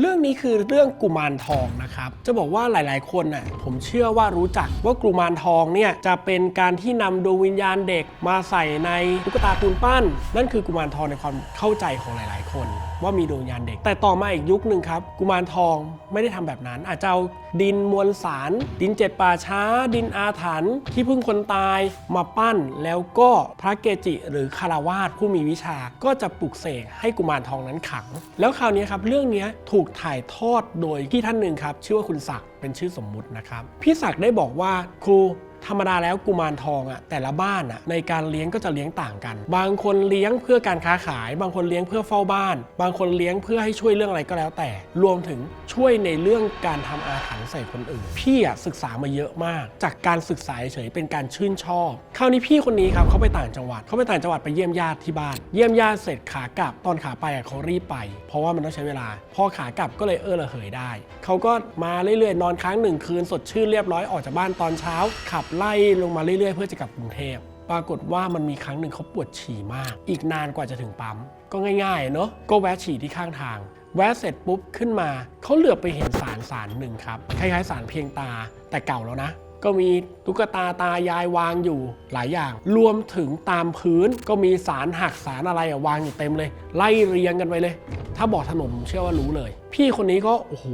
เรื่องนี้คือเรื่องกุมารทองนะครับ จะบอกว่าหลาย ๆ คนน่ะผมเชื่อว่ารู้จักว่ากุมารทองเนี่ยจะเป็นการที่นำดวงวิญญาณเด็กมาใส่ในตุ๊กตาปูนปั้น นั่นคือกุมารทองในความเข้าใจของหลาย ๆ คน ว่ามีดวงวิญญาณเด็ก แต่ต่อมาอีกยุคหนึ่งครับ กุมารทองไม่ได้ทำแบบนั้น อาจจะเอาดินมวลสาร ดินเจ็ดป่าช้า ดินอาถรรพ์ที่เพึ่งคนตายมาปั้น แล้วก็พระเกจิ หรือคารวาสผู้มีวิชาก็จะปลุกเสกให้กุมารทองนั้นขัง แล้วคราวนี้ครับเรื่องนี้ถูกถ่ายทอดโดยพี่ท่านหนึ่งครับชื่อว่าคุณศักดิ์เป็นชื่อสมมุตินะครับพี่ศักดิ์ได้บอกว่าครู ธรรมดาแล้วกุมารทองอะแต่ละบ้านอะในการเลี้ยงก็จะเลี้ยงต่างกัน บางคนเลี้ยงเพื่อการค้าขาย บางคนเลี้ยงเพื่อเฝ้าบ้าน บางคนเลี้ยงเพื่อให้ช่วยเรื่องอะไรก็แล้วแต่ รวมถึงช่วยในเรื่องการทำอาถรรพ์ใส่คนอื่น พี่อะศึกษามาเยอะมาก จากการศึกษาเฉยเป็นการชื่นชอบ คราวนี้พี่คนนี้ครับเขาไปต่างจังหวัดเขาไปต่างจังหวัดไปเยี่ยมญาติที่บ้าน เยี่ยมญาติเสร็จขากลับตอนขาไปอะเขารีบไป เพราะว่ามันต้องใช้เวลา พอขากลับก็เลยเออระเหยได้เขาก็มาเรื่อยๆนอนค้างหนึ่งคืนสดชื่นเรียบร้อยออกจากบ้านตอนเช้าขับไล่ลงมาเรื่อยๆ เพื่อจะกลับกรุงเทพปรากฏว่ามันมีครั้งหนึ่งเขาปวดฉี่มาก อีกนานกว่าจะถึงปั๊ม ก็ง่ายๆเนอะก็แวะฉี่ที่ข้างทาง แวะเสร็จปุ๊บขึ้นมา เขาเหลือบไปเห็นสารสารหนึ่งครับ คล้ายๆสารเพียงตาแต่เก่าแล้วนะ ก็มีตุ๊กตาตายายวางอยู่หลายอย่าง รวมถึงตามพื้นก็มีสารหักสารอะไรอะวางอยู่เต็มเลย ไล่เรียงกันไปเลย ถ้าบอกถนนผมเชื่อว่ารู้เลย พี่คนนี้ก็โอ้โห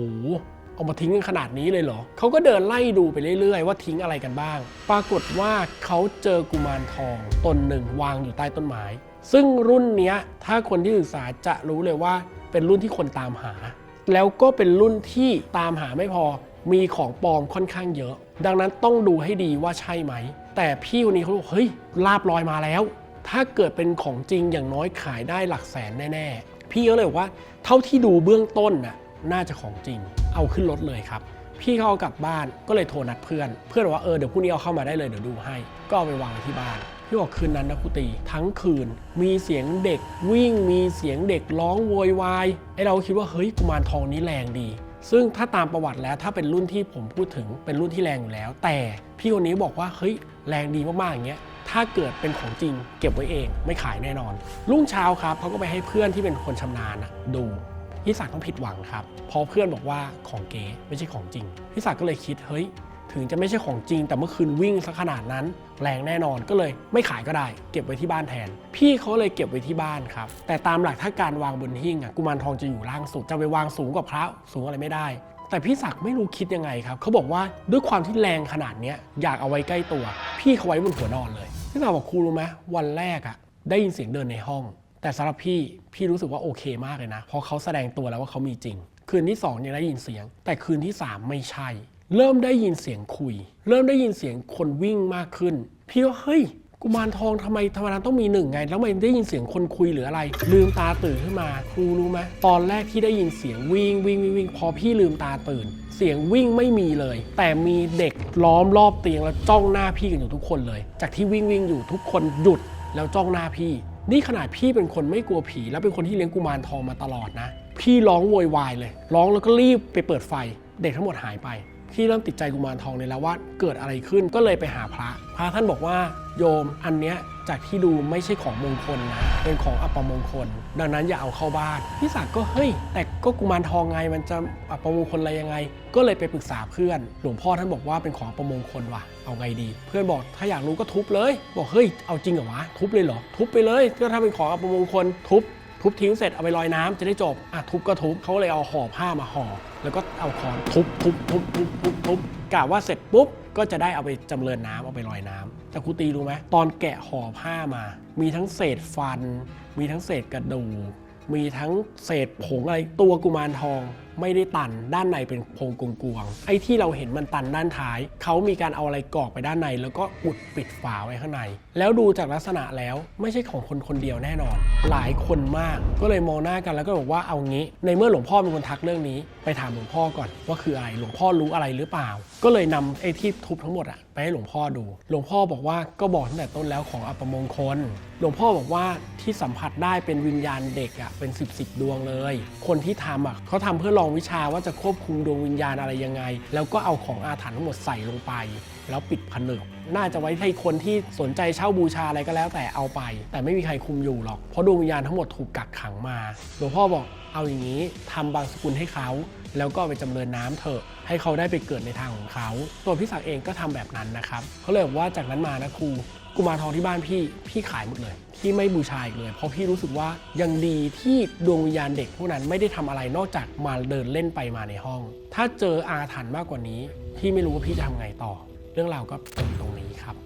เอามาทิ้งกันขนาดนี้เลยเหรอเขาก็เดินไล่ดูไปเรื่อย ๆ ว่าทิ้งอะไรกันบ้าง ปรากฏว่าเขาเจอกุมารทองตนหนึ่งวางอยู่ใต้ต้นไม้ ซึ่งรุ่นนี้ถ้าคนที่ศึกษาจะรู้เลยว่าเป็นรุ่นที่คนตามหา แล้วก็เป็นรุ่นที่ตามหาไม่พอมีของปลอมค่อนข้างเยอะ ดังนั้นต้องดูให้ดีว่าใช่ไหม แต่พี่คนนี้เขาบอกเฮ้ยลาบลอยมาแล้ว ถ้าเกิดเป็นของจริงอย่างน้อยขายได้หลักแสนแน่ ๆ พี่ก็เลยบอกว่าเท่าที่ดูเบื้องต้นน่ะ น่าจะของจริง เอาขึ้นรถเลยครับ พี่เขาเอากลับบ้านก็เลยโทรนัดเพื่อน เพื่อนบอกว่าเออเดี๋ยวพรุ่งนี้เอาเข้ามาได้เลยเดี๋ยวดูให้ ก็เอาไปวางไว้ที่บ้านพี่บอกคืนนั้นนะครูตี ทั้งคืน มีเสียงเด็กวิ่งมีเสียงเด็กร้องโวยวายไอเราคิดว่าเฮ้ยกุมารทองนี้แรงดี ซึ่งถ้าตามประวัติแล้วถ้าเป็นรุ่นที่ผมพูดถึงเป็นรุ่นที่แรงอยู่แล้ว แต่พี่คนนี้บอกว่าเฮ้ยแรงดีมากๆอย่างเงี้ยถ้าเกิดเป็นของจริงเก็บไว้เอง ไม่ขายแน่นอน รุ่งเช้าครับเขาก็ไปให้เพื่อนที่เป็นคนชำนาญดู พี่ศักดิ์ต้องผิดหวังครับพราะเพื่อนบอกว่าของเก๋ไม่ใช่ของจริงพี่ศักดิ์ก็เลยคิดเฮ้ย ถึงจะไม่ใช่ของจริง แต่เมื่อคืนวิ่งซะขนาดนั้น แรงแน่นอนก็เลยไม่ขายก็ได้ เก็บไว้ที่บ้านแทน พี่เขาเลยเก็บไว้ที่บ้านครับ แต่ตามหลักถ้าการวางบนหิ้งอะกุมารทองจะอยู่ล่างสุดจะไปวางสูงกว่าพระสูงอะไรไม่ได้แต่พี่ศักดิ์ไม่รู้คิดยังไงครับ เขาบอกว่าด้วยความที่แรงขนาดนี้อยากเอาไว้ใกล้ตัว พี่เขาไว้บนหัวนอนเลยพี่ศักดิ์บอกครูรู้ไหมวันแรกอะได้ยินเสียงเดินในห้อง แต่สำหรับพี่พี่รู้สึกว่าโอเคมากเลยนะ เพราะเขาแสดงตัวแล้วว่าเขามีจริง คืนที่2เนี่ยได้ยินเสียง แต่คืนที่ 3 ไม่ใช่ เริ่มได้ยินเสียงคุย เริ่มได้ยินเสียงคนวิ่งมากขึ้น พี่ว่าเฮ้ยกุมารทองทำไมธรรมดาต้องมีหนึ่งไง แล้วทำไมได้ยินเสียงคนคุยหรืออะไร ลืมตาตื่นขึ้นมา ครูรู้ไหมตอนแรกที่ได้ยินเสียงวิ่งวิ่งวิ่งวิ่งพอพี่ลืมตาตื่น เสียงวิ่งไม่มีเลย แต่มีเด็กล้อมรอบเตียงแล้วจ้องหน้าพี่กันอยู่ทุกคนเลย จากที่วิ่งวิ่งอยู่ทุกคนหยุดแล้วจ้องหน้าพี่ นี่ขนาดพี่เป็นคนไม่กลัวผี แล้วเป็นคนที่เลี้ยงกุมารทองมาตลอดนะ พี่ร้องโวยวายเลย ร้องแล้วก็รีบไปเปิดไฟ เด็กทั้งหมดหายไป พี่เริ่มติดใจกุมารทองเลยแล้วว่าเกิดอะไรขึ้นก็เลยไปหาพระ พระท่านบอกว่าโยมอันเนี้ย จากที่ดูไม่ใช่ของมงคลนะเป็นของอัปมงคล ดังนั้นอย่าเอาเข้าบ้านพี่ศักดิ์ก็เฮ้ย แต่ก็กุมารทองไงมันจะอัปมงคลอะไรยังไง ก็เลยไปปรึกษาเพื่อน หลวงพ่อท่านบอกว่าเป็นของอัปมงคลว่ะเอาไงดี เพื่อนบอกถ้าอยากรู้ก็ทุบเลย บอกเฮ้ยเอาจริงเหรอวะทุบเลยเหรอทุบไปเลยก็ถ้าเป็นของอัปมงคลทุบทุบทิ้งเสร็จเอาไปลอยน้ำจะได้จบอะทุบก็ทุบเขาเลยเอาห่อผ้ามาห่อแล้วก็เอาคอนทุบทุบทุบทุบทุบทุบกะว่าเสร็จปุ๊บ ก็จะได้เอาไปจำเริญน้ำเอาไปลอยน้ำแต่ครูตีรู้ไหมตอนแกะห่อผ้ามา มีทั้งเศษฟัน มีทั้งเศษกระดูกมีทั้งเศษผงอะไรตัวกุมารทองไม่ได้ตันด้านในเป็นโพรงกลวงๆไอ้ที่เราเห็นมันตันด้านท้าย เขามีการเอาอะไรกรอกไปด้านใน แล้วก็อุดปิดฝาไว้ข้างใน แล้วดูจากลักษณะแล้วไม่ใช่ของคนคนเดียวแน่นอน หลายคนมากก็เลยมองหน้ากันแล้วก็บอกว่าเอางี้ ในเมื่อหลวงพ่อเป็นคนทักเรื่องนี้ ไปถามหลวงพ่อก่อนว่าคืออะไรหลวงพ่อรู้อะไรหรือเปล่า ก็เลยนำไอ้ที่ทุบทั้งหมดอะไปให้หลวงพ่อดู หลวงพ่อบอกว่าก็บอกตั้งแต่ต้นแล้วของอัปมงคล หลวงพ่อบอกว่าที่สัมผัสได้เป็นวิญญาณเด็กอะเป็น 10บสดวงเลย คนที่ทำอะเขาทำเพื่อหลองวิชาว่าจะควบคุมดวงวิญญาณอะไรยังไง แล้วก็เอาของอาถรรพ์ทั้งหมดใส่ลงไป แล้วปิดผนึก น่าจะไว้ให้คนที่สนใจเช่าบูชาอะไรก็แล้วแต่เอาไป แต่ไม่มีใครคุมอยู่หรอกเพราะดวงวิญญาณทั้งหมดถูกกักขังมาหลวงพ่อบอกเอาอย่างนี้ทำบางสกุลให้เขาแล้วก็ไปจำเริญน้ำเถอะ ให้เขาได้ไปเกิดในทางของเขา ตัวพี่ศักดิ์เองก็ทำแบบนั้นนะครับเขาเลยบอกว่าจากนั้นมานะครู กุมารทองที่บ้านพี่ พี่ขายหมดเลย พี่ไม่บูชาอีกเลย เพราะพี่รู้สึกว่ายังดีที่ดวงวิญญาณเด็กพวกนั้นไม่ได้ทำอะไรนอกจากมาเดินเล่นไปมาในห้อง ถ้าเจออาถรรพ์มากกว่านี้ พี่ไม่รู้ว่าพี่จะทำไงต่อ เรื่องราวก็เป็นตรงนี้ครับ